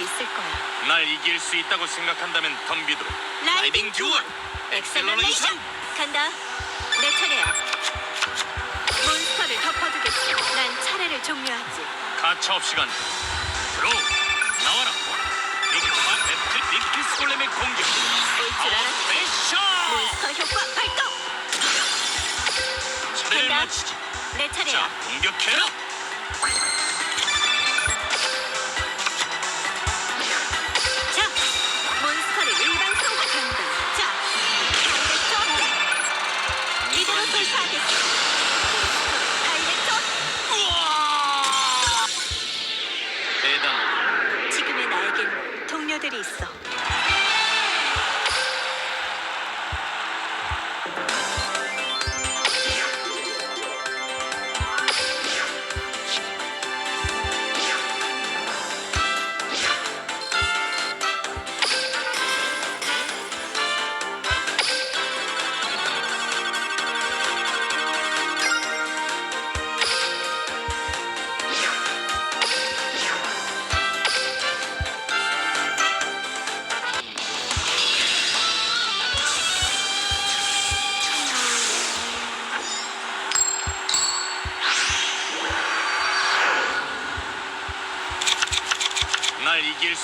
수 있을 거야. 날 이길 수 있다고 생각한다면 덤비도록 라이딩 듀얼 엑셀러레이션 간다. 내 차례야. 몬스터를 덮어두겠어. 난 차례를 종료하지. 가차없이 간다 들어 나와라 빅마 배틀 빅피스 골렘의 공격 올줄 알았어. 패션 몬스터 효과 발동. 차례를 간다. 마치지 내자 차례야. 공격해라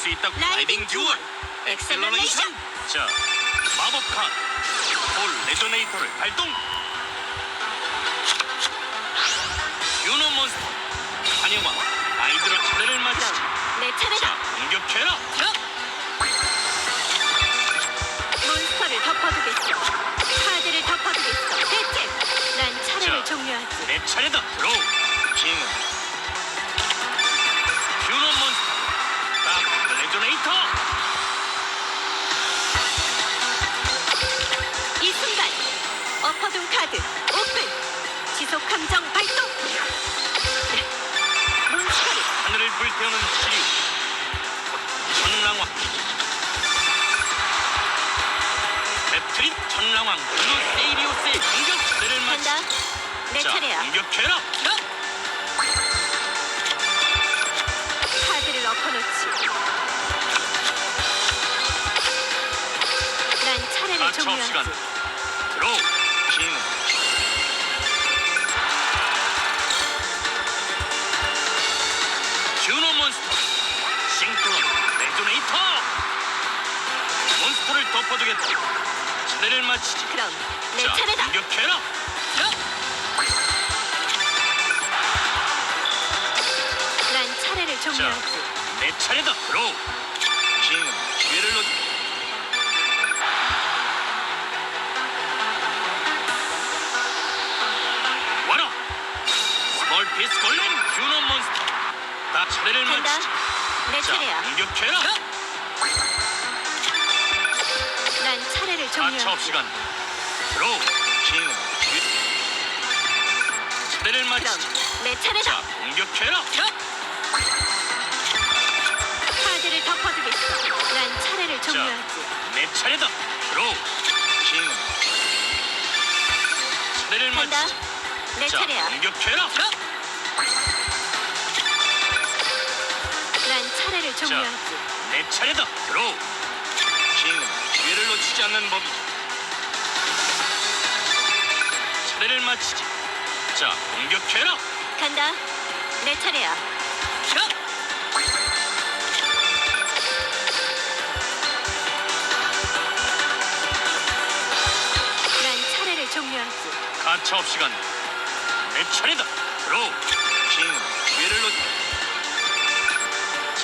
수 있다고 라이딩 듀얼. 엑셀러레이션. 자 마법 카드 볼 레조네이터를 발동. 유노 몬스터. 환영아 아이들의 차례를 그럼 내 자. 차례다. 공격해라 함정 발동. 몬스터를 하늘을 불태우는 시류 천랑왕 배트릿 천랑왕 블루 세이리오스의 공격 차례를 마치 간다. 내자 차례야. 공격해라 카 내 자 차례다. 공격해라 난 차례를 종료하지. 내 차례다 들어 킹은 기회를 놓지 와라 스몰 피스 골렘 듀노 몬스터 다 차례를 간다. 마치지 내자 차례야. 공격해라 난 차례를 종료하지. 간다 들 기회 차례를 그럼 마치지 내자 차례다. 공격해라 카드를 덮어두겠어. 난 차례를 자, 종료하지. 내 차례다. 들어. 킹은 차례를 간다. 내 자, 차례야. 공격해라. 난 차례를 자, 종료하지. 내 차례다. 킹은 기회를 놓치지 않는 법이지. 차례를 마치지. 자, 공격해라. 간다. 내 차례야. 난 차례를 종료하지. 가차 없이 간다. 내 차례다. 들어. 킹은 기회를 놓치.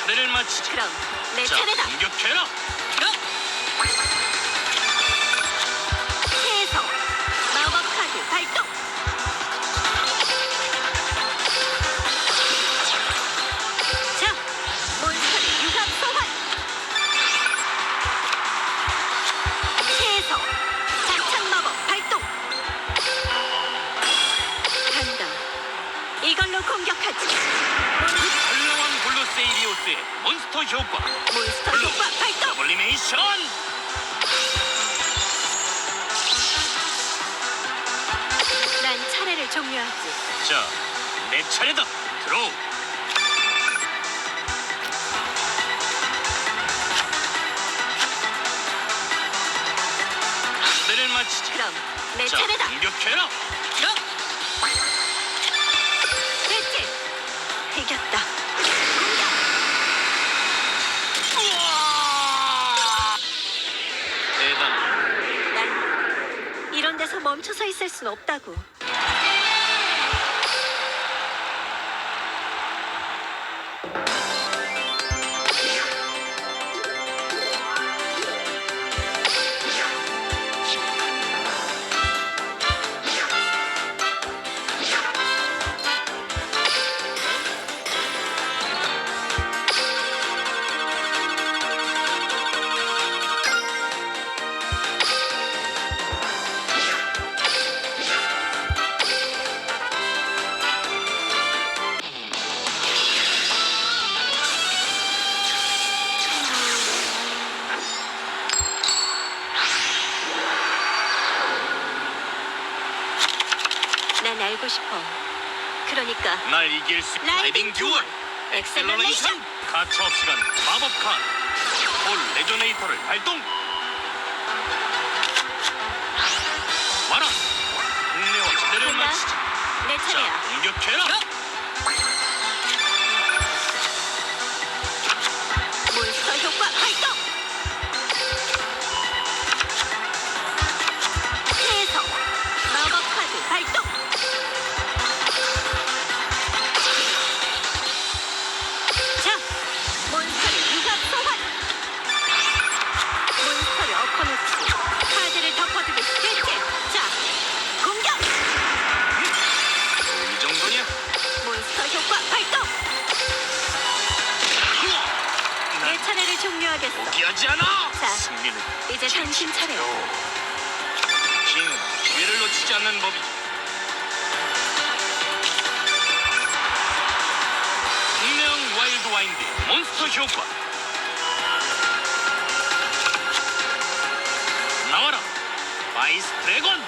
차례를 마치지. 그럼 내 자, 차례다. 공격해라. 해 공격을 종료하지. 자, 내 차례다. 들어오. 때를 맞히지. 그럼 내 자, 차례다. 공격해라. 이런 데서 멈춰서 있을 순 없다고. 난 알고 싶어. 그러니까 날 이길 수. 라이딩 듀얼. 엑셀러레이션. 가차업 시간 마법 카드. 볼 레조네이터를 발동. 와라. 국내와 기대를 된다. 마치지. 내 자, 차례야. 공격해라. 않는 법이. 분명 와일드 와인드 몬스터 효과. 나와라, 아이스 드래곤.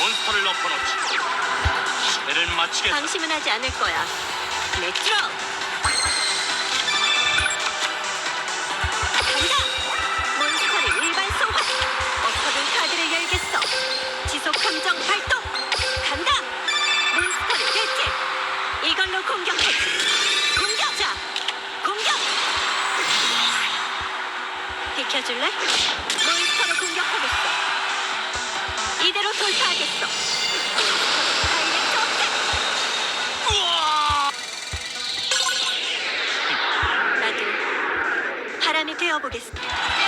몬스터를 엎어놓지. 시대를 마치겠다. 방심은 하지 않을 거야. 레트로! 몬스터로 공격하겠어. 이대로 돌파하겠어. 나도 바람이 되어보겠습니다.